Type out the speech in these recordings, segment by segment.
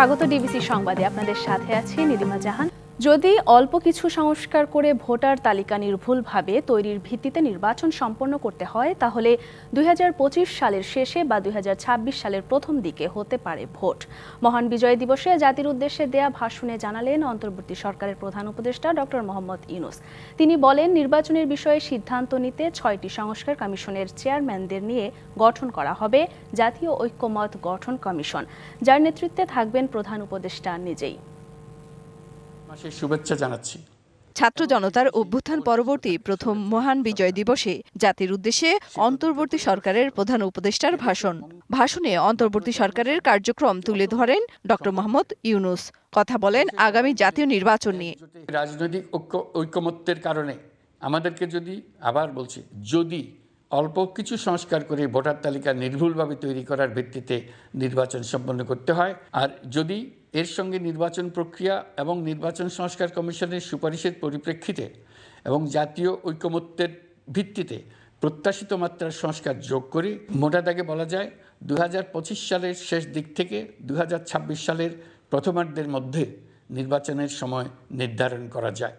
স্বাগত ডিবিসি সংবাদে আপনাদের সাথে আছি নীলিমা জাহান। যদি অল্প কিছু সংস্কার করে ভোটার তালিকা নির্ভুলভাবে তৈরির ভিত্তিতে নির্বাচন সম্পন্ন করতে হয়, তাহলে দুই হাজার পঁচিশ সালের শেষে বা দুই হাজার ছাব্বিশ সালের প্রথম দিকে হতে পারে ভোট। মহান বিজয় দিবসে জাতির উদ্দেশ্যে দেয়া ভাষণে জানালেন অন্তর্বর্তী সরকারের প্রধান উপদেষ্টা ডক্টর মোহাম্মদ ইউনুস। তিনি বলেন, নির্বাচনের বিষয়ে সিদ্ধান্ত নিতে ছয়টি সংস্কার কমিশনের চেয়ারম্যানদের নিয়ে গঠন করা হবে, জাতীয় ঐক্যমত গঠন কমিশন, যার নেতৃত্বে থাকবেন প্রধান উপদেষ্টা নিজেই। মাসের শুভেচ্ছা জানাচ্ছি। ছাত্র জনতার অভ্যুত্থান পরবর্তী প্রথম মহান বিজয় দিবসে জাতির উদ্দেশ্যে অন্তর্বর্তী সরকারের প্রধান উপদেষ্টার ভাষণ। ভাষণে অন্তর্বর্তী সরকারের কার্যক্রম তুলে ধরেন ড মোহাম্মদ ইউনুস। কথা বলেন আগামী জাতীয় নির্বাচন নিয়ে। রাজনৈতিক ঐক্য ঐকমত্যের কারণে আমাদেরকে যদি আবার বলছি যদি অল্প কিছু সংস্কার করে ভোটার তালিকা নির্ভুলভাবে তৈরি করার ভিত্তিতে নির্বাচন সম্পন্ন করতে হয়। আর যদি এর সঙ্গে নির্বাচন প্রক্রিয়া এবং নির্বাচন সংস্কার কমিশনের সুপারিশের পরিপ্রেক্ষিতে এবং জাতীয় ঐকমত্যের ভিত্তিতে প্রত্যাশিত মাত্রার সংস্কার যোগ করে, মোটা দাগে বলা যায় দু হাজার পঁচিশ সালের শেষ দিক থেকে দু হাজার ছাব্বিশ সালের প্রথমার্ধের মধ্যে নির্বাচনের সময় নির্ধারণ করা যায়।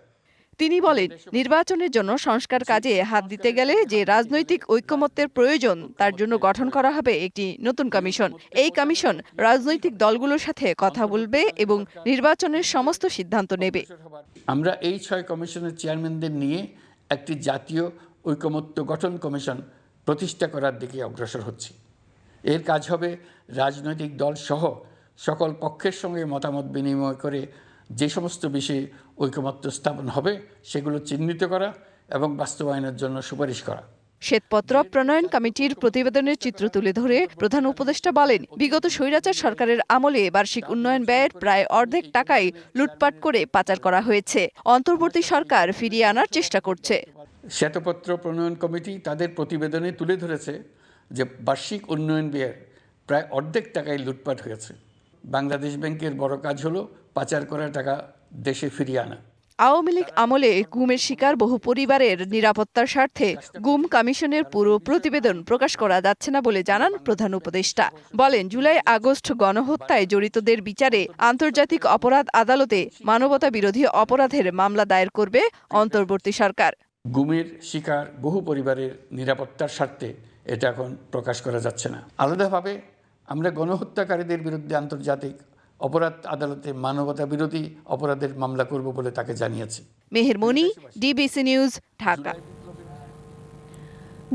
তিনি বলেন নির্বাচনের জন্য সংস্কার কাজে হাত দিতে গেলে যে রাজনৈতিক ঐক্যমত্যের প্রয়োজন তার জন্য গঠন করা হবে একটি নতুন কমিশন। এই কমিশন রাজনৈতিক দলগুলোর সাথে কথা বলবে এবং নির্বাচনের সমস্ত সিদ্ধান্ত নেবে। আমরা এই ছয় কমিশনের চেয়ারম্যানদের নিয়ে একটি জাতীয় ঐকমত্য গঠন কমিশন প্রতিষ্ঠা করার দিকে অগ্রসর হচ্ছি। এর কাজ হবে রাজনৈতিক দল সহ সকল পক্ষের সঙ্গে মতামত বিনিময় করে যে সমস্ত বিষয়ে ঐকমত্য স্থাপন হবে সেগুলো চিহ্নিত করা এবং বাস্তবায়নের জন্য সুপারিশ করা। শ্বেতপত্র প্রণয়ন কমিটির প্রতিবেদনের চিত্র তুলে ধরে প্রধান উপদেষ্টা বলেন বিগত স্বৈরাচার সরকারের আমলে বার্ষিক উন্নয়ন ব্যয়ের প্রায় অর্ধেক টাকাই লুটপাট করে পাচার করা হয়েছে। অন্তর্বর্তী সরকার ফিরিয়ে আনার চেষ্টা করছে। শ্বেতপত্র প্রণয়ন কমিটি তাদের প্রতিবেদনে তুলে ধরেছে যে বার্ষিক উন্নয়ন ব্যয়ের প্রায় অর্ধেক টাকায় লুটপাট হয়েছে। বাংলাদেশ ব্যাংকের বড় কাজ হলো পাচার করা টাকা দেশে ফিরিয়ে আনা। আওয়ামী লীগ আমলে গুমের শিকার বহু পরিবারের নিরাপত্তার স্বার্থে গুম কমিশনের পুরো প্রতিবেদন প্রকাশ করা যাচ্ছে না বলে জানান প্রধান উপদেষ্টা। বলেন জুলাই আগস্ট গণহত্যায় জড়িতদের বিচারে আন্তর্জাতিক অপরাধ আদালতে মানবতা বিরোধী অপরাধের মামলা দায়ের করবে অন্তর্বর্তী সরকার। গুমের শিকার বহু পরিবারের নিরাপত্তার স্বার্থে এটা এখন প্রকাশ করা যাচ্ছে না। আলাদাভাবে আমরা গণহত্যাকারীদের বিরুদ্ধে আন্তর্জাতিক অপরাধ আদালতে মানবতা বিরোধী অপরাধের মামলা করব বলে তাকে জানিয়েছি। Mehermoni DBC news Dhaka.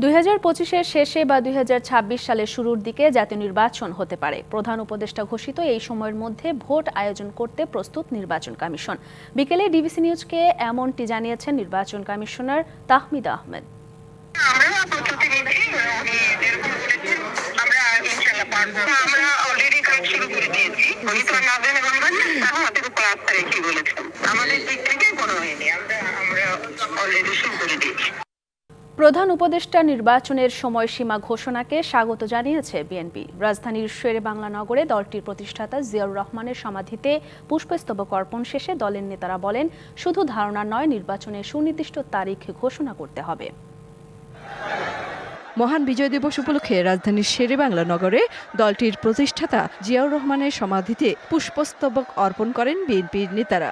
দুই হাজার পঁচিশের শেষে বা দুই হাজার ছাব্বিশ সালের শুরুর দিকে জাতীয় নির্বাচন হতে পারে। প্রধান উপদেষ্টা ঘোষিত এই সময়ের মধ্যে ভোট আয়োজন করতে প্রস্তুত নির্বাচন কমিশন। বিকেলে ডিবিসি নিউজকে এমনটি জানিয়েছেন নির্বাচন কমিশনার তাহমিদ আহমেদ। প্রধান উপদেষ্টা নির্বাচনের সময়সীমা ঘোষণাকে স্বাগত জানিয়েছে বিএনপি। রাজধানীর শেরে বাংলা নগরে দলটির প্রতিষ্ঠাতা জিয়াউর রহমানের সমাধিতে পুষ্পস্তবক অর্পণ শেষে দলের নেতারা বলেন, শুধু ধারণা নয় নির্বাচনের সুনির্দিষ্ট তারিখ ঘোষণা করতে হবে। মহান বিজয় দিবস উপলক্ষে রাজধানীর শেরেবাংলা নগরে দলটির প্রতিষ্ঠাতা জিয়াউর রহমানের সমাধিতে পুষ্পস্তবক অর্পণ করেন বিএনপির নেতারা।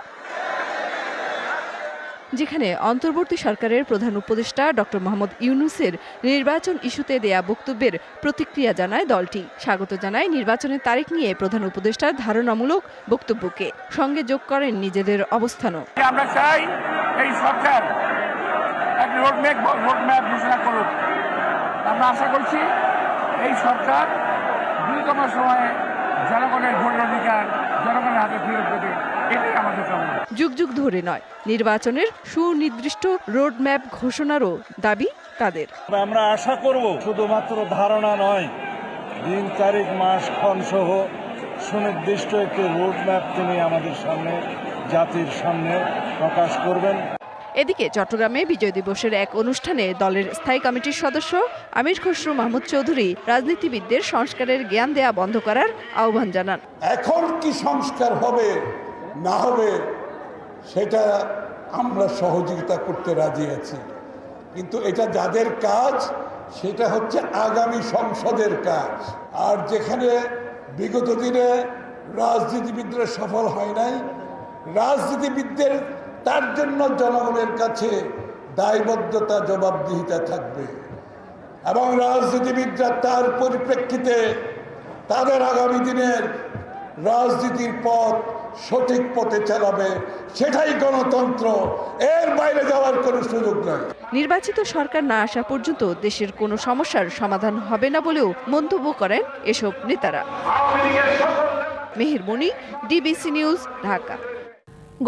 যেখানে অন্তর্বর্তী সরকারের প্রধান উপদেষ্টা ডক্টর মোহাম্মদ ইউনুসের নির্বাচন ইস্যুতে দেয়া বক্তব্যের প্রতিক্রিয়া জানায় দলটি। স্বাগত জানায় নির্বাচনের তারিখ নিয়ে প্রধান উপদেষ্টার ধারণামূলক বক্তব্যকে। সঙ্গে যোগ করেন নিজেদের অবস্থানও। আমরা চাই এই সরকার আমরা আশা করছি এই সরকার দ্রুততম সময়ে জনগণের ভোটের অধিকার জনগণের হাতে ফেরত দেবে এটাই আমাদের কামনা। যুগ যুগ ধরে নয় নির্বাচনের সুনির্দিষ্ট রোডম্যাপ ঘোষণারও দাবি তাদের। আমরা আশা করব শুধুমাত্র ধারণা নয় দিন তারিখ মাস ক্ষণ সহ সুনির্দিষ্ট একটি রোডম্যাপ তিনি আমাদের সামনে জাতির সামনে প্রকাশ করবেন। এদিকে চট্টগ্রামে বিজয় দিবসের এক অনুষ্ঠানে দলের স্থায়ী কমিটির সদস্য আমির খসরু মাহমুদ চৌধুরী রাজনীতিবিদদের সংস্কারের জ্ঞান দেয়া বন্ধ করার আহ্বান জানান। এখন কি সংস্কার হবে, না হবে, সেটা আমরা সহযোগিতা করতে রাজি আছি। কিন্তু এটা যাদের কাজ, সেটা হচ্ছে আগামী সংসদের কাজ। আর যেখানে বিগত দিনে রাজনীতিবিদরা সফল হয় নাই, রাজনীতিবিদদের তার জন্য জনগণের কাছে দায়বদ্ধতা জবাবদিহিতা থাকবে। এবং রাজনীতিবিদরা তার পরিপ্রেক্ষিতে তাদের আগামী দিনের রাজনীতির পথ সঠিক পথে চালাবে সেটাই গণতন্ত্র। এর বাইরে যাওয়ার কোনো সুযোগ নাই। নির্বাচিত সরকার না আসা পর্যন্ত দেশের কোনো সমস্যার সমাধান হবে না বলেও মন্তব্য করেন এসব নেতারা। Mehermoni DBC news Dhaka.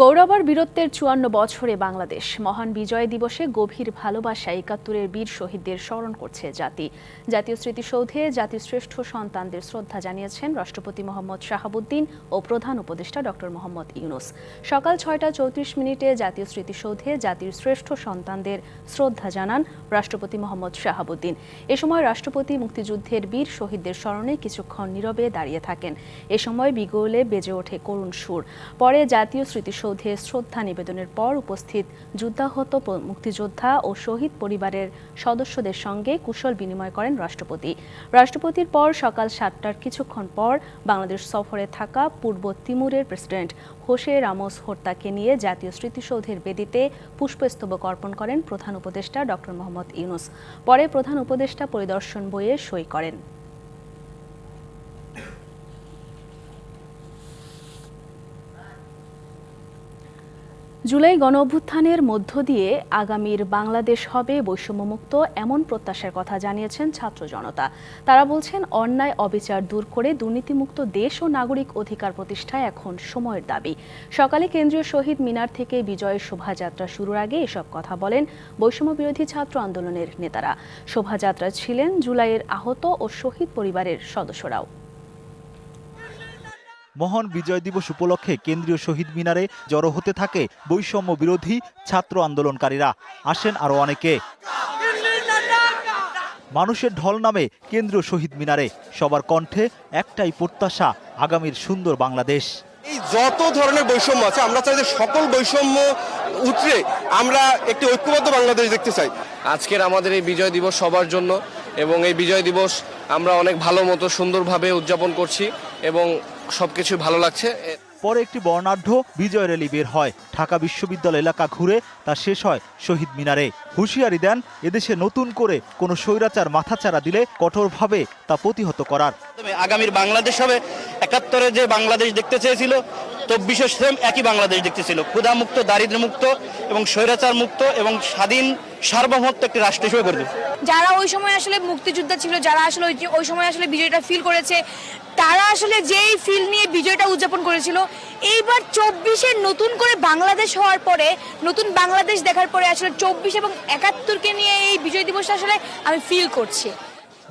গৌরবার বীরত্বের চুয়ান্ন বছরে বাংলাদেশ। মহান বিজয় দিবসে গভীর ভালোবাসা একাত্তরের বীর শহীদদের স্মরণ করছে জাতি। জাতীয় স্মৃতিসৌধে জাতির শ্রেষ্ঠ সন্তানদের শ্রদ্ধা জানিয়েছেন রাষ্ট্রপতি মোহাম্মদ শাহাবুদ্দিন ও প্রধান উপদেষ্টা ডক্টর মোহাম্মদ ইউনুস। সকাল ছয়টা চৌত্রিশ মিনিটে জাতীয় স্মৃতিসৌধে জাতির শ্রেষ্ঠ সন্তানদের শ্রদ্ধা জানান রাষ্ট্রপতি মোহাম্মদ শাহাবুদ্দিন। এ সময় রাষ্ট্রপতি মুক্তিযুদ্ধের বীর শহীদদের স্মরণে কিছুক্ষণ নীরবে দাঁড়িয়ে থাকেন। এ সময় বিগোলে বেজে ওঠে করুণ সুর। পরে জাতীয় স্মৃতিসৌধে শ্রদ্ধা নিবেদনের পর উপস্থিত যুদ্ধাহত মুক্তিযোদ্ধা ও শহীদ পরিবারের সদস্যদের সঙ্গে কুশল বিনিময় করেন রাষ্ট্রপতি। রাষ্ট্রপতির পর সকাল সাতটার কিছুক্ষণ পর বাংলাদেশ সফরে থাকা পূর্ব তিমুরের প্রেসিডেন্ট হোসে রামোস হর্তাকে নিয়ে জাতীয় স্মৃতিসৌধের বেদিতে পুষ্পস্তবক অর্পণ করেন প্রধান উপদেষ্টা ডক্টর মোহাম্মদ ইউনুস। পরে প্রধান উপদেষ্টা পরিদর্শন বইয়ে সই করেন। জুলাই গণ অভ্যুত্থানের মধ্য দিয়ে আগামীর বাংলাদেশ হবে বৈষম্যমুক্ত এমন প্রত্যাশার কথা জানিয়েছেন ছাত্র জনতা। তারা বলছেন, অন্যায় অবিচার দূর করে দুর্নীতিমুক্ত দেশ ও নাগরিক অধিকার প্রতিষ্ঠায় এখন সময়ের দাবি। সকালে কেন্দ্রীয় শহীদ মিনার থেকে বিজয়ের শোভাযাত্রা শুরুর আগে এসব কথা বলেন বৈষম্য বিরোধী ছাত্র আন্দোলনের নেতারা। শোভাযাত্রা ছিলেন জুলাইয়ের আহত ও শহীদ পরিবারের সদস্যরাও। মহান বিজয় দিবস উপলক্ষে কেন্দ্রীয় শহীদ মিনারে জড়ো হতে থাকে বৈষম্য বিরোধী ছাত্র আন্দোলনকারীরা। আসেন আরও অনেকে। মানুষের ঢল নামে কেন্দ্রীয় শহীদ মিনারে সবার কণ্ঠে একটাই প্রত্যাশা আগামীর সুন্দর বাংলাদেশ। এই যত ধরনের বৈষম্য আছে আমরা চাই যে সকল বৈষম্য উতরে আমরা একটি ঐক্যবদ্ধ বাংলাদেশ দেখতে চাই। আজকের আমাদের এই বিজয় দিবস সবার জন্য এবং এই বিজয় দিবস আমরা অনেক ভালো মতো সুন্দরভাবে উদযাপন করছি এবং সবকিছু ভালো লাগছে। পরে একটি বর্ণাঢ্য বিজয় র্যালি বের হয়। ঢাকা বিশ্ববিদ্যালয় এলাকা ঘুরে তা শেষ হয় শহীদ মিনারে। হুঁশিয়ারি দেন এদেশে নতুন করে কোনো স্বৈরাচার মাথাচাড়া দিলে কঠোরভাবে তা প্রতিহত করার। আগামীর বাংলাদেশ হবে। একাত্তরে যে বাংলাদেশ দেখতে চেয়েছিল চব্বিশে সেম একই বাংলাদেশ দেখতে ছিল। ক্ষুধামুক্ত দারিদ্র্যমুক্ত এবং স্বৈরাচার মুক্ত এবং স্বাধীন সার্বভৌমত্ব একটি রাষ্ট্র হিসেবে গড়ে যারা ওই সময় আসলে মুক্তিযোদ্ধা ছিল, যারা আসলে ওই সময় আসলে বিজয়টা ফিল করেছে, তারা আসলে যেই ফিল নিয়ে বিজয়টা উদযাপন করেছিল, এইবার চব্বিশে নতুন করে বাংলাদেশ হওয়ার পরে, নতুন বাংলাদেশ দেখার পরে আসলে চব্বিশ এবং একাত্তরকে নিয়ে এই বিজয় দিবসটা আসলে আমি ফিল করছি।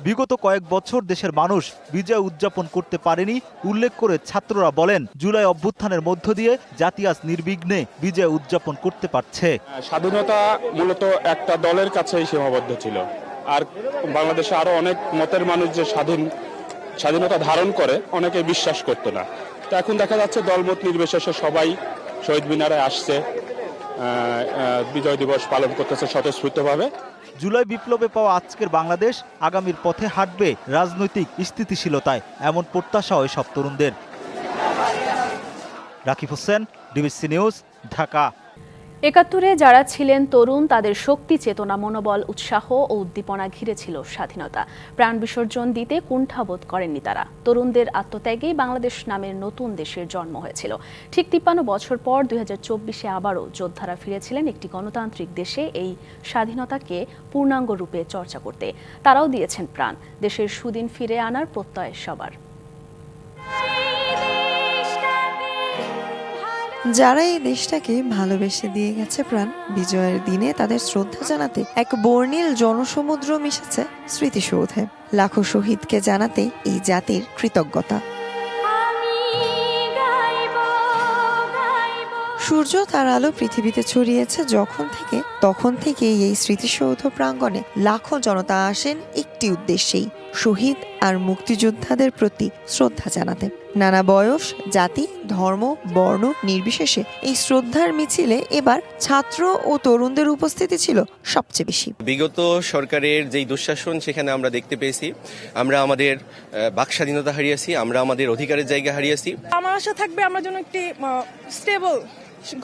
বিগত কয়েক বছর দেশের মানুষ বিজয় উদযাপন করতে পারেনি, উল্লেখ করে ছাত্ররা বলেন, জুলাই অভ্যুত্থানের মধ্য দিয়ে জাতি আজ নির্বিঘ্নে বিজয় উদযাপন করতে পারছে। স্বাধীনতা মূলত একটা দলের কাছেই সীমাবদ্ধ ছিল। আর বাংলাদেশে আরও অনেক মতের মানুষ যে স্বাধীন, স্বাধীনতা ধারণ করে, অনেকে বিশ্বাস করতো না। তো এখন দেখা যাচ্ছে দলমত নির্বিশেষে সবাই শহীদ মিনারে আসছে। বিজয় দিবস পালন করতেছে স্বতঃস্ফূর্তভাবে। জুলাই বিপ্লবে পাওয়া আজকের বাংলাদেশ আগামীর পথে হাঁটবে রাজনৈতিক স্থিতিশীলতায়, এমন প্রত্যাশা এসব তরুণদের। Rakib Hossain, DBC news, Dhaka. একাত্তরে যারা ছিলেন তরুণ, তাদের শক্তি, চেতনা, মনোবল, উৎসাহ ও উদ্দীপনা ঘিরে ছিল স্বাধীনতা। প্রাণ বিসর্জন দিতে কুণ্ঠাবোধ করেননি তারা। তরুণদের আত্মত্যাগেই বাংলাদেশ নামের নতুন দেশের জন্ম হয়েছিল। ঠিক তিপ্পান্ন বছর পর দুই হাজার চব্বিশে আবারও যোদ্ধারা ফিরেছিলেন একটি গণতান্ত্রিক দেশে এই স্বাধীনতাকে পূর্ণাঙ্গ রূপে চর্চা করতে। তারাও দিয়েছেন প্রাণ। দেশের সুদিন ফিরে আনার প্রত্যয় সবার। যারা এই দেশটাকে ভালোবেসে দিয়ে গেছে প্রাণ বিজয়ের দিনে তাদের শ্রদ্ধা জানাতে এক বর্ণিল জনসমুদ্র মিশেছে স্মৃতিসৌধে। লাখো শহীদকে জানাতে এই জাতির কৃতজ্ঞতা। সূর্য তার আলো পৃথিবীতে ছড়িয়েছে যখন থেকে তখন থেকেই এই স্মৃতিসৌধ প্রাঙ্গণে লাখো জনতা আসেন একটি উদ্দেশ্যেই শহীদ আর মুক্তিযোদ্ধাদের প্রতি শ্রদ্ধা জানাতে নানা বয়স জাতি ধর্ম বর্ণ নির্বিশেষে এই শ্রদ্ধার মিছিলে এবার ছাত্র ও তরুণদের উপস্থিতি ছিল সবচেয়ে বেশি। বিগত সরকারের যেই দুঃশাসন সেখানে আমরা দেখতে পেয়েছি আমরা আমাদের বাক স্বাধীনতা হারিয়েছি আমরা আমাদের অধিকারের জায়গা হারিয়েছি। আমার আশা থাকবে আমরা যেন একটি স্টেবল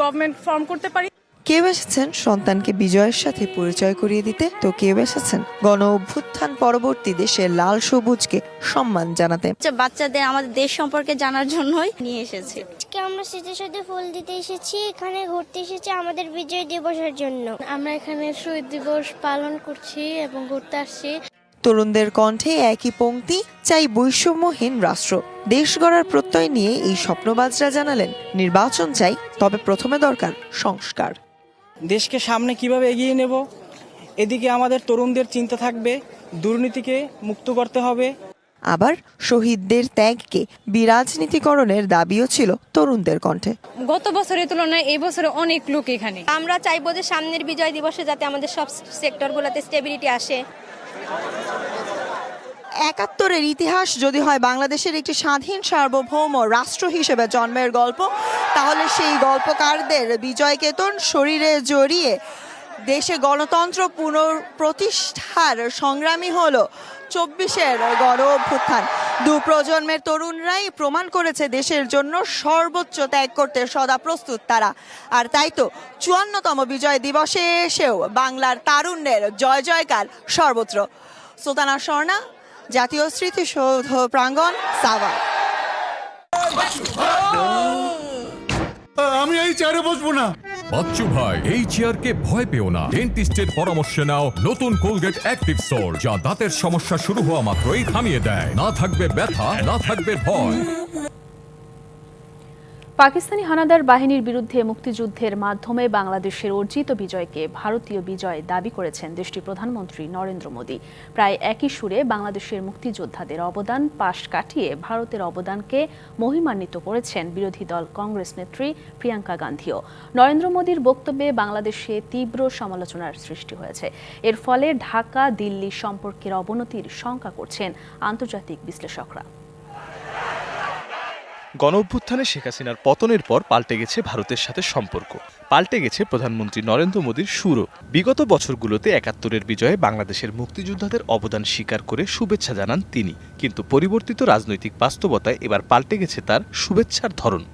গভর্নমেন্ট ফর্ম করতে পারি। কেউ এসেছেন সন্তানকে বিজয়ের সাথে পরিচয় করিয়ে দিতে? তো কেউ এসেছেন গণ অভ্যুত্থান পরবর্তী দেশের লাল সবুজকে সম্মান জানাতে? বাচ্চাদের আমাদের দেশ সম্পর্কে জানার জন্যই নিয়ে এসেছি। আজকে আমরা স্মৃতিসৌধে ফুল দিতে এসেছি এখানে ঘুরতে এসেছি আমাদের বিজয় দিবসের জন্য। আমরা এখানে শহীদ দিবস পালন করছি এবং ঘুরতে আসছি। তরুণদের কণ্ঠে একই পংক্তি চাই বৈষম্যহীন রাষ্ট্র। দেশ গড়ার প্রত্যয় নিয়ে এই স্বপ্নবাজরা জানালেন নির্বাচন চাই তবে প্রথমে দরকার সংস্কার। দেশকে সামনে কীভাবে এগিয়ে নেব? এদিকে আমাদের তরুণদের চিন্তা থাকবে দুর্নীতিকে মুক্ত করতে হবে। আবার শহীদদের ত্যাগকে বিরাজনীতিকরণের দাবিও ছিল তরুণদের কণ্ঠে। গত বছরের তুলনায় এই বছরে অনেক লোক এখানে। আমরা চাইব যে সামনের বিজয় দিবসে যাতে আমাদের সব সেক্টরগুলোতে স্টেবিলিটি আসে। একাত্তরের ইতিহাস যদি হয় বাংলাদেশের একটি স্বাধীন সার্বভৌম রাষ্ট্র হিসেবে জন্মের গল্প, তাহলে সেই গল্পকারদের বিজয়কেতন শরীরে জড়িয়ে দেশে গণতন্ত্র পুনঃপ্রতিষ্ঠার সংগ্রামী হল চব্বিশের গণ অভ্যুত্থান দু প্রজন্মের তরুণরাই প্রমাণ করেছে দেশের জন্য সর্বোচ্চ ত্যাগ করতে সদা প্রস্তুত তারা। আর তাই তো চুয়ান্নতম বিজয় দিবসে এসেও বাংলার তারুণ্যের জয় জয়কার সর্বত্র। সুলতানা স্বর্ণা জাতীয় স্মৃতিসৌধ প্রাঙ্গণ সাভার আমি এই চেয়ারে বসবো না। বাচ্চু ভাই এই চেয়ারকে ভয় পেও না। ডেন্টিস্টের পরামর্শ নাও নতুন কোলগেট অ্যাক্টিভ সোল যা দাঁতের সমস্যা শুরু হওয়া মাত্রই থামিয়ে দেয়। না থাকবে ব্যথা না থাকবে ভয়। পাকিস্তানি হানাদার বাহিনীর বিরুদ্ধে মুক্তিযুদ্ধের মাধ্যমে বাংলাদেশের অর্জিত বিজয়কে ভারতীয় বিজয় দাবি করেছেন দেশটির প্রধানমন্ত্রী নরেন্দ্র মোদী। প্রায় একই সুরে বাংলাদেশের মুক্তিযোদ্ধাদের অবদান পাশ কাটিয়ে ভারতের অবদানকে মহিমান্বিত করেছেন বিরোধী দল কংগ্রেস নেত্রী প্রিয়াঙ্কা গান্ধীও। নরেন্দ্র মোদীর বক্তব্যে বাংলাদেশে তীব্র সমালোচনার সৃষ্টি হয়েছে। এর ফলে ঢাকা, দিল্লি সম্পর্কের অবনতির শঙ্কা করছেন আন্তর্জাতিক বিশ্লেষকরা। গণ অভ্যুত্থানে শেখ হাসিনার পতনের পর পাল্টে গেছে ভারতের সাথে সম্পর্ক। পাল্টে গেছে প্রধানমন্ত্রী নরেন্দ্র মোদীর সুরও। বিগত বছরগুলোতে একাত্তরের বিজয়ে বাংলাদেশের মুক্তিযোদ্ধাদের অবদান স্বীকার করে শুভেচ্ছা জানান তিনি। কিন্তু পরিবর্তিত রাজনৈতিক বাস্তবতায় এবার পাল্টে গেছে তার শুভেচ্ছার ধরন।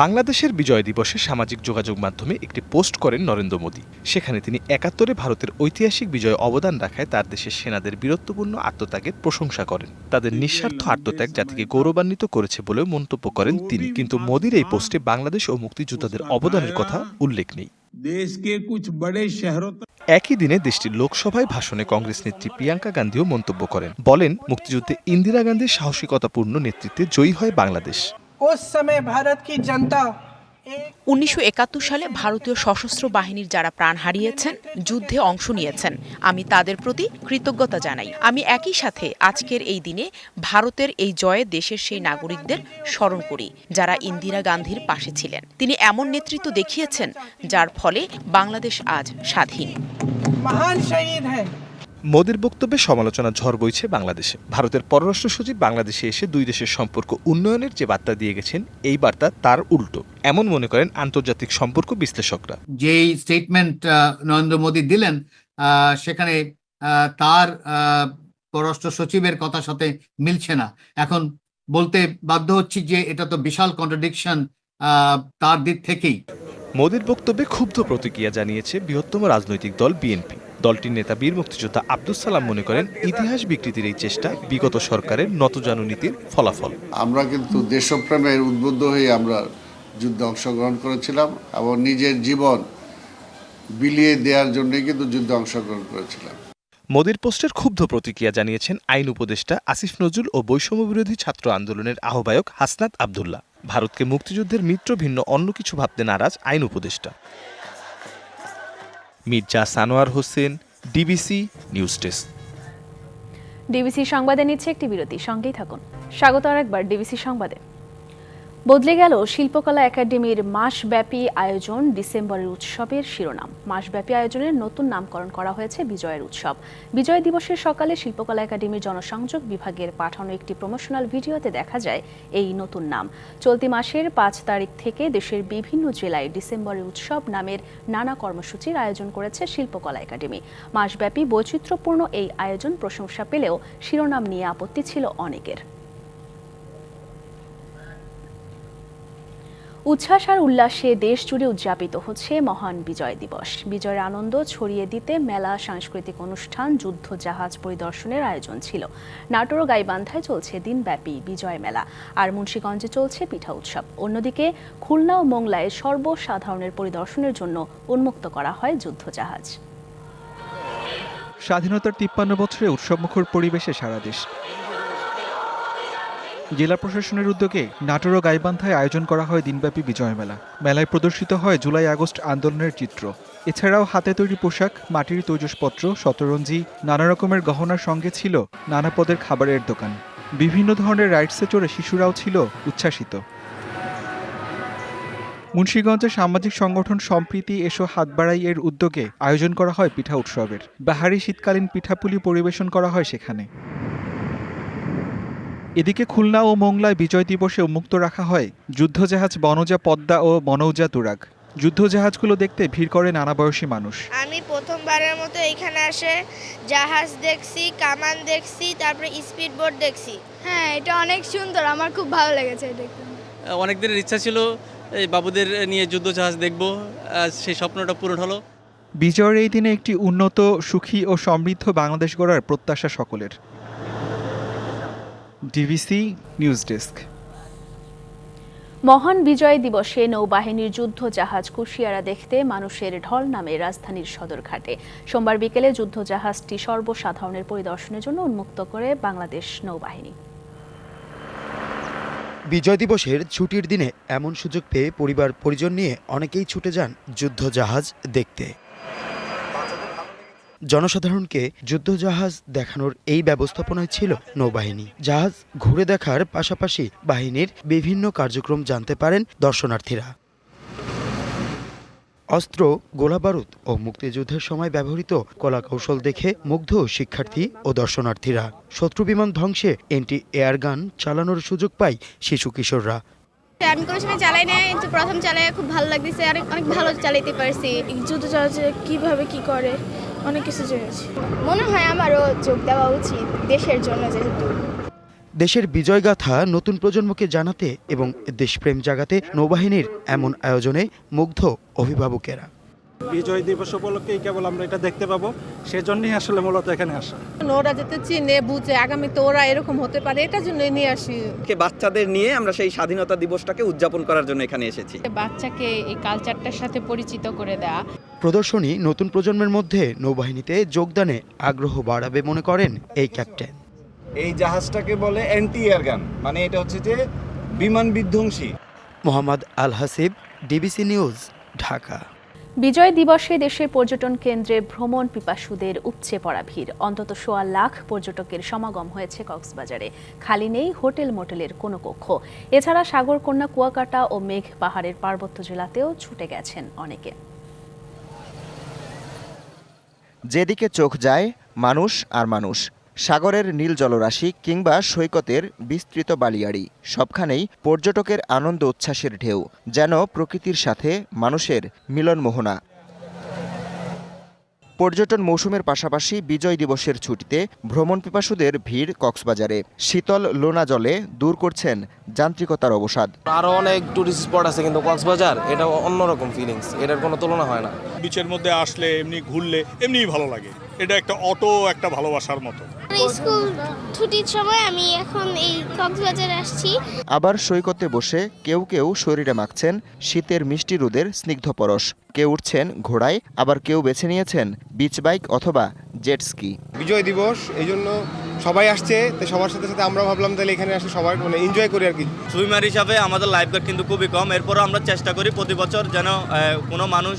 বাংলাদেশের বিজয় দিবসে সামাজিক যোগাযোগ মাধ্যমে একটি পোস্ট করেন নরেন্দ্র মোদী। সেখানে তিনি একাত্তরে ভারতের ঐতিহাসিক বিজয়ে অবদান রাখায় তার দেশের সেনাদের বীরত্বপূর্ণ আত্মত্যাগের প্রশংসা করেন। তাদের নিঃস্বার্থ আত্মত্যাগ জাতিকে গৌরবান্বিত করেছে বলেও মন্তব্য করেন তিনি। কিন্তু মোদীর এই পোস্টে বাংলাদেশ ও মুক্তিযোদ্ধাদের অবদানের কথা উল্লেখ নেই। একই দিনে দেশটির লোকসভায় ভাষণে কংগ্রেস নেত্রী প্রিয়াঙ্কা গান্ধীও মন্তব্য করেন। বলেন মুক্তিযুদ্ধে ইন্দিরা গান্ধীর সাহসিকতাপূর্ণ নেতৃত্বে জয়ী হয় বাংলাদেশ। उस समय भारत की जनता উনিশশো সালে ভারতীয় সশস্ত্র বাহিনীর যারা প্রাণ হারিয়েছেন যুদ্ধে অংশ নিয়েছেন আমি তাদের প্রতি কৃতজ্ঞতা জানাই আমি একই সাথে আজকের এই দিনে ভারতের এই জয়ে দেশের সেই নাগরিকদের স্মরণ করি যারা ইন্দিরা গান্ধীর পাশে ছিলেন তিনি এমন নেতৃত্ব দেখিয়েছেন যার ফলে বাংলাদেশ আজ স্বাধীন महान शहीद हैं মোদীর বক্তব্যে সমালোচনা ঝড় বইছে বাংলাদেশে। ভারতের পররাষ্ট্র সচিব বাংলাদেশে এসে দুই দেশের সম্পর্ক উন্নয়নের যে বার্তা দিয়ে গেছেন এই বার্তা তার উল্টো। এমন মনে করেন আন্তর্জাতিক সম্পর্ক বিশ্লেষকরা। যেই স্টেটমেন্ট নরেন্দ্র মোদী দিলেন সেখানে তার পররাষ্ট্র সচিবের কথার সাথে মিলছে না। এখন বলতে বাধ্য হচ্ছি যে এটা তো বিশাল কন্ট্রাডিকশন তার দিক থেকেই। মোদীর বক্তব্যে ক্ষুব্ধ প্রতিক্রিয়া জানিয়েছে বৃহত্তম রাজনৈতিক দল বিএনপি। দলটির নেতা বীর মুক্তিযোদ্ধা আব্দুল সালাম মনে করেন ইতিহাস বিকৃতির এই চেষ্টা বিগত সরকারের নতজানু নীতির ফলাফল। আমরা কিন্তু দেশপ্রেমের উদ্বুদ্ধ হয়ে আমরা যুদ্ধে অংশগ্রহণ করেছিলাম এবং নিজের জীবন বিলিয়ে দেওয়ার জন্যই কিন্তু যুদ্ধে অংশগ্রহণ করেছিলাম। মোদীর পোস্টের ক্ষুব্ধ প্রতিক্রিয়া জানিয়েছেন আইন উপদেষ্টা আসিফ নজরুল ও বৈষম্য বিরোধী ছাত্র আন্দোলনের আহ্বায়ক হাসনাত আবদুল্লাহ। ভারতকে মুক্তিযুদ্ধের মিত্র ভিন্ন অন্য কিছু ভাবতে নারাজ আইন উপদেষ্টা। Mirza Sanowar Hossain DBC news desk DBC সংবাদে নিচ্ছে একটি বিরতি, সঙ্গেই থাকুন। স্বাগত আর একবার ডিবিসি সংবাদে। বদলে গেল শিল্পকলা একাডেমির মাসব্যাপী আয়োজন ডিসেম্বরের উৎসবের শিরোনাম। মাসব্যাপী আয়োজনের নতুন নামকরণ করা হয়েছে বিজয়ের উৎসব। বিজয় দিবসের সকালে শিল্পকলা একাডেমির জনসংযোগ বিভাগের পাঠানো একটি প্রমোশনাল ভিডিওতে দেখা যায় এই নতুন নাম। চলতি মাসের পাঁচ তারিখ থেকে দেশের বিভিন্ন জেলায় ডিসেম্বরের উৎসব নামের নানা কর্মসূচির আয়োজন করেছে শিল্পকলা একাডেমি। মাসব্যাপী বৈচিত্র্যপূর্ণ এই আয়োজন প্রশংসা পেলেও শিরোনাম নিয়ে আপত্তি ছিল অনেকের। উচ্ছ্বাস আর উল্লাসে দেশ জুড়ে উদযাপিত হচ্ছে মহান বিজয় দিবস। বিজয়ের আনন্দ ছড়িয়ে দিতে মেলা সাংস্কৃতিক অনুষ্ঠান, যুদ্ধ, জাহাজ পরিদর্শনের আয়োজন ছিল। নাটোর ও গাইবান্ধায় চলছে দিনব্যাপী বিজয় মেলা। আর মুন্সীগঞ্জে চলছে পিঠা উৎসব। অন্যদিকে খুলনা ও মোংলায় সর্বসাধারণের পরিদর্শনের জন্য উন্মুক্ত করা হয় যুদ্ধ জাহাজ। স্বাধীনতার তিপ্পান্ন বছরে উৎসবমুখর পরিবেশে সারা দেশ। জেলা প্রশাসনের উদ্যোগে নাটোর ও গাইবান্ধায় আয়োজন করা হয় দিনব্যাপী বিজয় মেলা। মেলায় প্রদর্শিত হয় জুলাই আগস্ট আন্দোলনের চিত্র। এছাড়াও হাতে তৈরি পোশাক, মাটির তৈজসপত্র, শতরঞ্জি, নানা রকমের গহনার সঙ্গে ছিল নানা পদের খাবারের দোকান। বিভিন্ন ধরনের রাইডসে চড়ে শিশুরাও ছিল উচ্ছ্বাসিত। মুন্সীগঞ্জে সামাজিক সংগঠন সম্প্রীতি এসো হাত বাড়াই এর উদ্যোগে আয়োজন করা হয় পিঠা উৎসবের। বাহারি শীতকালীন পিঠাপুলি পরিবেশন করা হয় সেখানে। এদিকে খুলনা ও মোংলায় বিজয় দিবসে উন্মুক্ত রাখা হয় যুদ্ধজাহাজ বনজা পদ্মা ও বনৌজা তুরাগ। যুদ্ধজাহাজগুলো দেখতে ভিড় করে নানা বয়সী মানুষ। আমি প্রথমবারের মতো এখানে আসে জাহাজ দেখছি কামান দেখছি তারপরে স্পিড বোট দেখছি। হ্যাঁ এটা অনেক সুন্দর আমার খুব ভালো লেগেছে দেখতে। অনেক দিনের ইচ্ছা ছিল এই বাবুদের নিয়ে যুদ্ধ জাহাজ দেখব সেই স্বপ্নটা পূরণ হলো। বিজয়ের এই দিনে একটি উন্নত সুখী ও সমৃদ্ধ বাংলাদেশ গড়ার প্রত্যাশা সকলের। ডিভিসি নিউজ ডেস্ক মহান বিজয় দিবসে নৌবাহিনীর যুদ্ধ জাহাজ কুশিয়ারা দেখতে মানুষের ঢল নামে রাজধানীর সদরঘাটে। সোমবার বিকেলে যুদ্ধ জাহাজটি সর্বসাধারণের পরিদর্শনের জন্য উন্মুক্ত করে বাংলাদেশ নৌবাহিনী। বিজয় দিবসের ছুটির দিনে এমন সুযোগ পেয়ে পরিবার পরিজন নিয়ে অনেকেই ছুটে যান যুদ্ধজাহাজ দেখতে। জনসাধারণকে যুদ্ধজাহাজ দেখানোর এই ব্যবস্থাপনায় ছিল নৌবাহিনী। জাহাজ ঘুরে দেখার পাশাপাশি বাহিনীর বিভিন্ন কার্যক্রম জানতে পারেন দর্শনার্থীরা। অস্ত্র, গোলাবারুদ ও মুক্তিযুদ্ধের সময় ব্যবহৃত কলাকৌশল দেখে মুগ্ধ শিক্ষার্থী ও দর্শনার্থীরা। শত্রু বিমান ধ্বংসে এন্টি এয়ারগান চালানোর সুযোগ পায় শিশু কিশোররা। আমি কোনো সময় চালাই কিন্তু প্রথম চালাই খুব ভালো লাগতেছে। অনেক অনেক ভালো চালাইতে পারছি। যুদ্ধ জাহাজে কীভাবে কি করে? অনেক কিছু জেনেছি। মনে হয় আমারও যোগ দেওয়া উচিত দেশের জন্য যেহেতু। দেশের বিজয়গাথা নতুন প্রজন্মকে জানাতে এবং দেশপ্রেম জাগাতে নৌবাহিনীর এমন আয়োজনে মুগ্ধ অভিভাবকেরা। বিজয় দিবস উপলক্ষেই কেবল আমরা এটা দেখতে পাবো সেজন্যই আসলে মূলত এখানে আসা। ওরা যাতে চিনে বুঝে আগামীতে ওরা এরকম হতে পারে এটার জন্য নিয়ে আসি। বাচ্চাদের নিয়ে আমরা সেই স্বাধীনতা দিবসটাকে উদযাপন করার জন্য এখানে এসেছি। বাচ্চাকে এই কালচারটার সাথে পরিচিত করে দেয়া প্রদর্শনী নতুন প্রজন্মের মধ্যে নৌবাহিনীতে যোগদানে আগ্রহ বাড়াবে মনে করেন এই ক্যাপ্টেন। এই জাহাজটাকে বলে অ্যান্টি এয়ারগান মানে এটা হচ্ছে যে বিমান বিধ্বংসী। Mohammad Al Hasib DBC news Dhaka. বিজয় দিবসে দেশের পর্যটন কেন্দ্রে ভ্রমণ পিপাসুদের উপচে পড়া ভিড়। অন্তত সোয়া লাখ পর্যটকের সমাগম হয়েছে কক্সবাজারে। খালি নেই হোটেল মোটেলের কোনো কক্ষ। এছাড়া সাগরকন্যা কুয়াকাটা ও মেঘ পাহাড়ের পার্বত্য জেলাতেও ছুটে গেছেন অনেকে। যেদিকে চোখ যায়, মানুষ আর মানুষ, সাগরের নীল জলরাশি কিংবা সৈকতের বিস্তৃত বালিয়াড়ি, সবখানেই পর্যটকের আনন্দ উচ্ছ্বাসের ঢেউ, যেন প্রকৃতির সাথে মানুষের মিলনমোহনা। পর্যটন মৌসুমের পাশাপাশি বিজয় দিবসের ছুটিতে ভ্রমণ পিপাসুদের ভিড় কক্সবাজারে। শীতল লোনা জলে দূর করছেন যান্ত্রিকতার অবসাদ। আরও অনেক টুরিস্ট স্পট আছে কিন্তু কক্সবাজার এটা অন্যরকম ফিলিংস এটার কোনো তুলনা হয় না। বিচের মধ্যে আসলে এমনি ঘুরলে এমনিই ভালো লাগে। এটা একটা অটো একটা ভালোবাসার মতো। স্কুল ছুটির সময় আমি এখন এই কক্সবাজারে আসছি। আবার সৈকতে বসে কেউ কেউ শরীরে মাখছেন শীতের মিষ্টি রোদের স্নিগ্ধ পরশ। কেউ উঠছেন ঘোড়ায় আবার কেউ বেছে নিয়েছেন বিচ বাইক অথবা জেটস্কি বিজয় দিবস এই জন্য সবাই আসছে তো সবার সাথে সাথে আমরা ভাবলাম তাহলে এখানে আসলে সবাই মানে এনজয় করি আর কি। সুইমার হিসাবে আমাদের লাইফ গার্ড কিন্তু খুবই কম। এরপরও আমরা চেষ্টা করি প্রতি বছর যেন আহ, কোনো মানুষ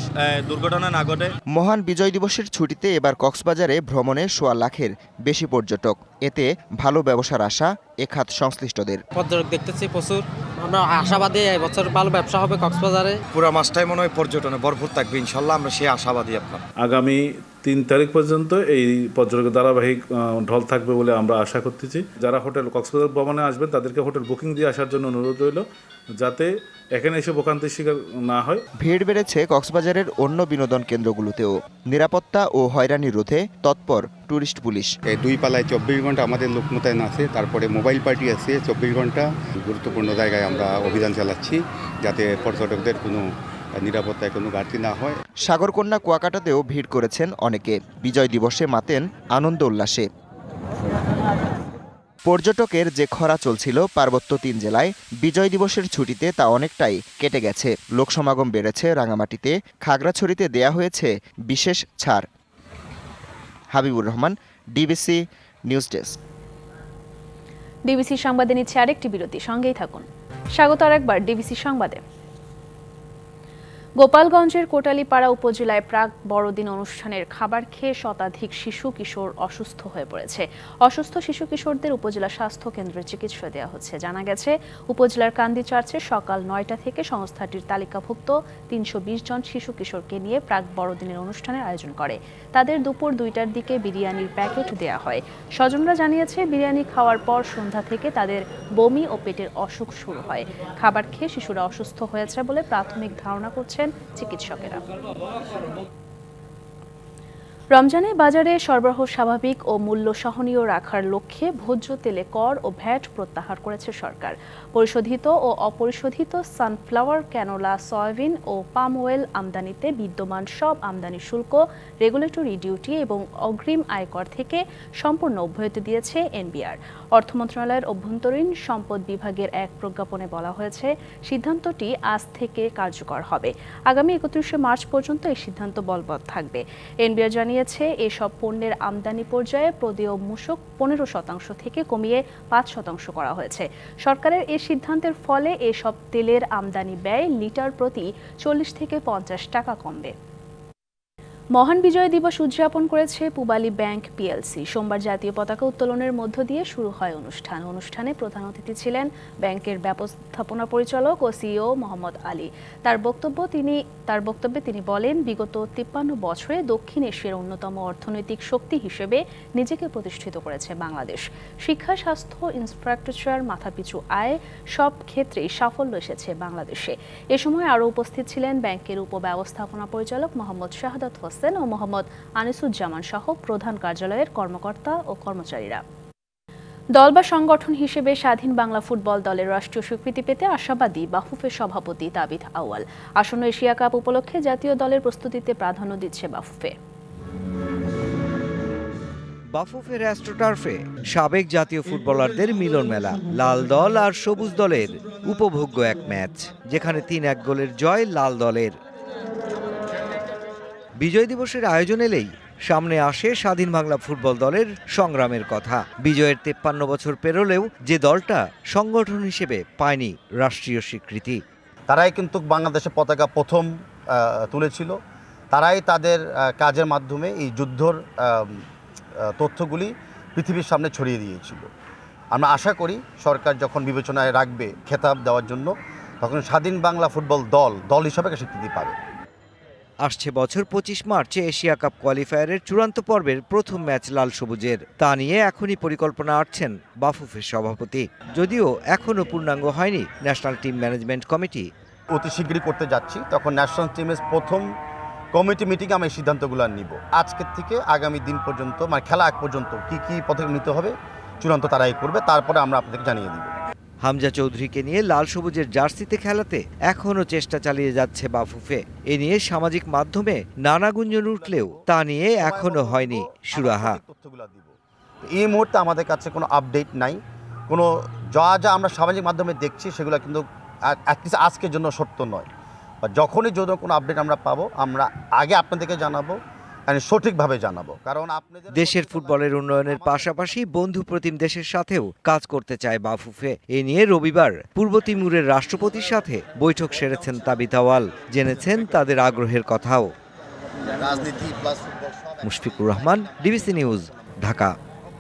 দুর্ঘটনা না ঘটে। মহান বিজয় দিবসের ছুটিতে এবার কক্সবাজারে ভ্রমণে সোয়া লাখের বেশি পর্যটক। এতে ভালো ব্যবসার আশা এ খাত সংশ্লিষ্টদের। পর্যটক দেখতেছি প্রচুর। আমরা আশাবাদী বছর ভালো ব্যবসা হবে কক্সবাজারে। পুরো মাসটাই মনে হয় পর্যটনে ভরপুর থাকবে ইনশাল্লাহ আমরা সেই আশাবাদী আপনার। আগামী তিন তারিখ পর্যন্ত এই পর্যটকের ধারাবাহিক ঢল থাকবে বলে আমরা আশা করতেছি। যারা হোটেল কক্সবাজার ভ্রমণে আসবেন তাদেরকে হোটেল বুকিং দিয়ে আসার জন্য অনুরোধ রইল যাতে এখানে এসে ভোগান্তির শিকার না হয়। ভিড় বেড়েছে কক্সবাজারের অন্য বিনোদন কেন্দ্রগুলোতেও। নিরাপত্তা ও হয়রানি রোধে তৎপর ট্যুরিস্ট পুলিশ। এই দুই পালায় চব্বিশ ঘণ্টা আমাদের লোক মোতায়েন আছে তারপরে মোবাইল পার্টি আছে চব্বিশ ঘণ্টা। গুরুত্বপূর্ণ জায়গায় আমরা অভিযান চালাচ্ছি যাতে পর্যটকদের কোনো নিরাপত্তায় কোনো ঘাটতি না হয়। সাগরকন্যা কুয়াকাটাতেও ভিড় করেছেন অনেকে। বিজয় দিবসে মাতেন আনন্দ উল্লাসে। পর্যটকের যে খরা চলছিল পার্বত্য তিন জেলায় বিজয় দিবসের ছুটিতে তা অনেকটাই কেটে গেছে। লোকসমাগম বেড়েছে রাঙামাটিতে। খাগড়াছড়িতে দেয়া হয়েছে বিশেষ ছাড়। Habibur Rahman DBC news desk. DBC সংবাদে নিচ্ছে আরেকটি বিরতি। সঙ্গেই থাকুন। স্বাগত আরেকবার ডিবিসি সংবাদে। গোপালগঞ্জের কোটালীপাড়া উপজেলায় প্রাক বড়দিন অনুষ্ঠানের খাবার খেয়ে শতাধিক শিশু কিশোর অসুস্থ হয়ে পড়েছে। অসুস্থ শিশু কিশোরদের উপজেলা স্বাস্থ্য কেন্দ্রে চিকিৎসা দেওয়া হচ্ছে। জানা গেছে, উপজেলার কান্দি চার্চে সকাল নয়টা থেকে সংস্থাটির তালিকাভুক্ত তিনশো জন শিশু কিশোরকে নিয়ে প্রাক বড়দিনের অনুষ্ঠানের আয়োজন করে। তাদের দুপুর দুইটার দিকে বিরিয়ানির প্যাকেট দেয়া হয়। স্বজনরা জানিয়েছে, বিরিয়ানি খাওয়ার পর সন্ধ্যা থেকে তাদের বমি ও পেটের অসুখ শুরু হয়। খাবার খেয়ে শিশুরা অসুস্থ হয়েছে বলে প্রাথমিক ধারণা করছেন চিকিৎসকেরা। রমজানে বাজারে সরবরাহ স্বাভাবিক ও মূল্য সহনীয় রাখার লক্ষ্যে ভোজ্য তেলে কর ও ভ্যাট প্রত্যাহার করেছে সরকার। পরিশোধিত ও অপরিশোধিত সানফ্লাওয়ার, ক্যানোলা, সয়াবিন ও পাম অয়েল আমদানিতে বিদ্যমান সব আমদানি শুল্ক, রেগুলেটরি ডিউটি এবং অগ্রিম আয়কর থেকে সম্পূর্ণ অব্যাহতি দিয়েছে এনবিআর। অর্থ মন্ত্রণালয়ের অভ্যন্তরীণ সম্পদ বিভাগের এক প্রজ্ঞাপনে বলা হয়েছে, সিদ্ধান্তটি আজ থেকে কার্যকর হবে। আগামী একত্রিশে মার্চ পর্যন্ত এই সিদ্ধান্ত বলবৎ থাকবে। এনবিআর জানিয়েছে এসব পণ্যের আমদানি পর্যায়ে প্রদেয় মূসক পনেরো শতাংশ থেকে কমিয়ে পাঁচ শতাংশ করা হয়েছে। সরকারের এই সিদ্ধান্তের ফলে এসব তেলের আমদানি ব্যয় লিটার প্রতি চল্লিশ থেকে পঞ্চাশ টাকা কমবে। মহান বিজয় দিবস উদযাপন করেছে পুবালি ব্যাংক পিএলসি। সোমবার জাতীয় পতাকা উত্তোলনের মধ্য দিয়ে শুরু হয় অনুষ্ঠান। অনুষ্ঠানে প্রধান অতিথি ছিলেন ব্যাংকের ব্যবস্থাপনা পরিচালক ও সিইও মোহাম্মদ আলী। তার বক্তব্য তিনি তার বক্তব্যে তিনি বলেন, বিগত তিপ্পান্ন বছরে দক্ষিণ এশিয়ার অন্যতম অর্থনৈতিক শক্তি হিসেবে নিজেকে প্রতিষ্ঠিত করেছে বাংলাদেশ। শিক্ষা, স্বাস্থ্য, ইনফ্রাস্ট্রাকচার, মাথাপিছু আয় সব ক্ষেত্রেই সাফল্য এসেছে বাংলাদেশে। এ সময় আরও উপস্থিত ছিলেন ব্যাংকের উপব্যবস্থাপনা পরিচালক মোহাম্মদ শাহাদাত হোসেন। ও মোহাম্মদ আনিসুজ্জামান সহ প্রধান কার্যালয়ের কর্মকর্তা ও কর্মচারীরা। দল বা সংগঠন হিসেবে স্বাধীন বাংলা ফুটবল দলের রাষ্ট্রীয় স্বীকৃতি পেতে আশাবাদী বাফুফের সভাপতি তাবিদ আউয়াল। আসন্ন এশিয়া কাপ উপলক্ষে জাতীয় দলের প্রস্তুতিতে প্রাধান্য দিচ্ছে বাফুফে। বাফুফের অ্যাস্ট্রোটার্ফে সাবেক জাতীয় ফুটবলারদের মিলন মেলা, লাল দল আর সবুজ দলের উপভোগ্য এক ম্যাচ, যেখানে তিন এক গোলের জয় লাল দলের। বিজয় দিবসের আয়োজন এলেই সামনে আসে স্বাধীন বাংলা ফুটবল দলের সংগ্রামের কথা। বিজয়ের তেপ্পান্ন বছর পেরোলেও যে দলটা সংগঠন হিসেবে পায়নি রাষ্ট্রীয় স্বীকৃতি। তারাই কিন্তু বাংলাদেশের পতাকা প্রথম তুলেছিল। তারাই তাদের কাজের মাধ্যমে এই যুদ্ধর তথ্যগুলি পৃথিবীর সামনে ছড়িয়ে দিয়েছিল। আমরা আশা করি সরকার যখন বিবেচনায় রাখবে খেতাব দেওয়ার জন্য, তখন স্বাধীন বাংলা ফুটবল দল দল হিসাবে স্বীকৃতি পাবে। আসছে বছর পঁচিশ মার্চে এশিয়া কাপ কোয়ালিফায়ারের চূড়ান্ত পর্বের প্রথম ম্যাচ লাল সবুজের। তা নিয়ে এখনই পরিকল্পনা আটছেন বাফুফের সভাপতি। যদিও এখনও পূর্ণাঙ্গ হয়নি ন্যাশনাল টিম ম্যানেজমেন্ট কমিটি। অতি শীঘ্রই করতে যাচ্ছি, তখন ন্যাশনাল টিমের প্রথম কমিটি মিটিংয়ে আমি এই সিদ্ধান্তগুলো নিব। আজকের থেকে আগামী দিন পর্যন্ত মানে খেলা আগ পর্যন্ত কি কি পদক্ষেপ নিতে হবে, চূড়ান্ত তারাই করবে, তারপরে আমরা আপনাদেরকে জানিয়ে দিব। হামজা চৌধুরীকে নিয়ে লাল সবুজের জার্সিতে খেলাতে এখনও চেষ্টা চালিয়ে যাচ্ছে বাফুফে। এ নিয়ে সামাজিক মাধ্যমে নানা গুঞ্জন উঠলেও তা নিয়ে এখনও হয়নি সুরাহা। এই মুহূর্তে আমাদের কাছে কোনো আপডেট নাই। কোনো যা যা আমরা সামাজিক মাধ্যমে দেখছি সেগুলো কিন্তু আজকের জন্য সত্য নয়। বা যখনই যদি কোনো আপডেট আমরা পাবো, আমরা আগে আপনাদেরকে জানাব সঠিকভাবে জানাব। কারণ আপনি দেশের ফুটবলের উন্নয়নের পাশাপাশি বন্ধু প্রতিম দেশের সাথেও কাজ করতে চায় বাফুফে। এ নিয়ে রবিবার পূর্ব তিমুরের রাষ্ট্রপতির সাথে বৈঠক সেরেছেন তাবিতাওয়াল জেনেছেন তাদের আগ্রহের কথাও। রাজনীতি মুশফিকুর রহমান ডিবিসি নিউজ ঢাকা।